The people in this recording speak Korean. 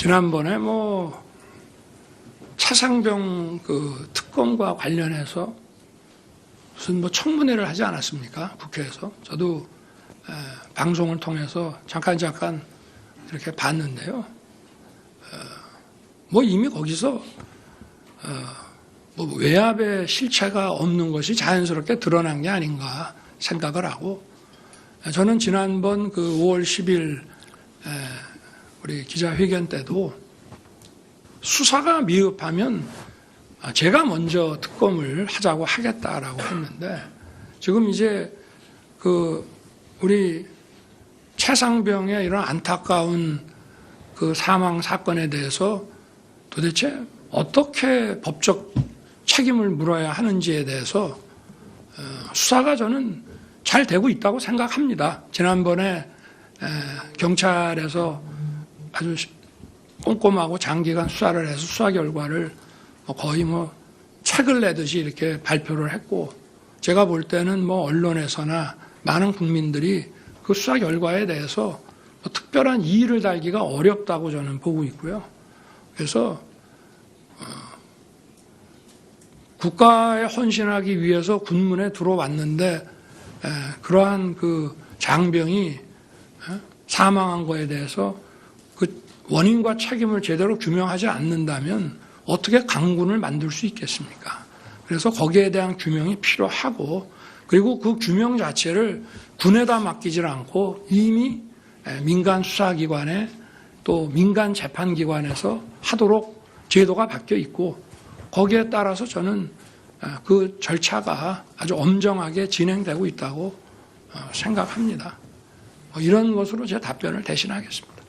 지난번에 뭐 차상병 그 특검과 관련해서 무슨 뭐 청문회를 하지 않았습니까? 국회에서. 저도 에, 방송을 통해서 잠깐 잠깐 이렇게 봤는데요. 어, 뭐 이미 거기서 어, 뭐 외압의 실체가 없는 것이 자연스럽게 드러난 게 아닌가 생각을 하고 저는 지난번 그 5월 10일 우리 기자회견 때도 수사가 미흡하면 제가 먼저 특검을 하자고 하겠다라고 했는데 지금 이제 그 우리 최상병의 이런 안타까운 그 사망 사건에 대해서 도대체 어떻게 법적 책임을 물어야 하는지에 대해서 어, 수사가 저는 잘 되고 있다고 생각합니다. 지난번에 경찰에서 아주 꼼꼼하고 장기간 수사를 해서 수사 결과를 뭐 거의 뭐 책을 내듯이 이렇게 발표를 했고 제가 볼 때는 뭐 언론에서나 많은 국민들이 그 수사 결과에 대해서 뭐 특별한 이의를 달기가 어렵다고 저는 보고 있고요. 그래서 어, 국가에 헌신하기 위해서 군문에 들어왔는데 그러한 그 장병이 사망한 거에 대해서 그 원인과 책임을 제대로 규명하지 않는다면 어떻게 강군을 만들 수 있겠습니까? 그래서 거기에 대한 규명이 필요하고 그리고 그 규명 자체를 군에다 맡기질 않고 이미 민간 수사기관에 또 민간 재판기관에서 하도록 제도가 바뀌어 있고 거기에 따라서 저는 그 절차가 아주 엄정하게 진행되고 있다고 생각합니다. 뭐 이런 것으로 제 답변을 대신하겠습니다.